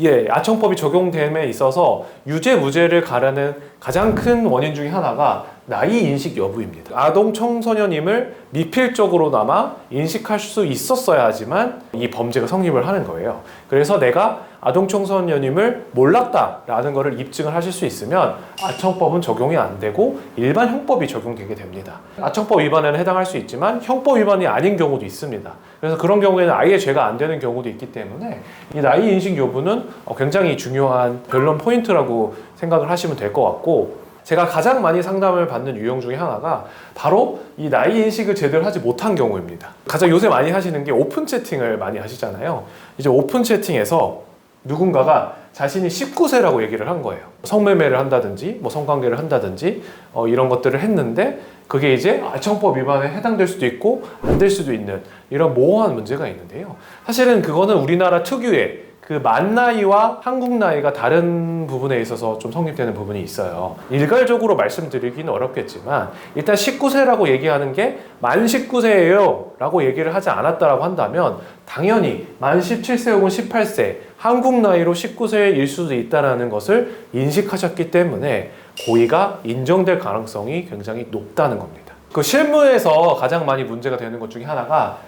예, 아청법이 적용됨에 있어서 유죄 무죄를 가르는 가장 큰 원인 중에 하나가 나이 인식 여부입니다. 아동 청소년임을 미필적으로나마 인식할 수 있었어야지만 이 범죄가 성립을 하는 거예요. 그래서 내가 아동 청소년임을 몰랐다라는 것을 입증을 하실 수 있으면 아청법은 적용이 안 되고 일반 형법이 적용되게 됩니다. 아청법 위반에는 해당할 수 있지만 형법 위반이 아닌 경우도 있습니다. 그래서 그런 경우에는 아예 죄가 안 되는 경우도 있기 때문에 이 나이 인식 여부는 어, 굉장히 중요한 변론 포인트라고 생각을 하시면 될 것 같고 제가 가장 많이 상담을 받는 유형 중에 하나가 바로 이 나이 인식을 제대로 하지 못한 경우입니다. 가장 요새 많이 하시는 게 오픈 채팅을 많이 하시잖아요. 이제 오픈 채팅에서 누군가가 자신이 19세라고 얘기를 한 거예요. 성매매를 한다든지, 뭐 성관계를 한다든지, 어, 이런 것들을 했는데, 그게 이제 아청법 위반에 해당될 수도 있고, 안 될 수도 있는 이런 모호한 문제가 있는데요. 사실은 그거는 우리나라 특유의 그만 나이와 한국 나이가 다른 부분에 있어서 좀 성립되는 부분이 있어요. 일괄적으로 말씀드리기는 어렵겠지만 일단 19세라고 얘기하는 게 만 19세예요 라고 얘기를 하지 않았다라고 한다면 당연히 만 17세 혹은 18세 한국 나이로 19세일 수도 있다는 것을 인식하셨기 때문에 고의가 인정될 가능성이 굉장히 높다는 겁니다. 그 실무에서 가장 많이 문제가 되는 것 중에 하나가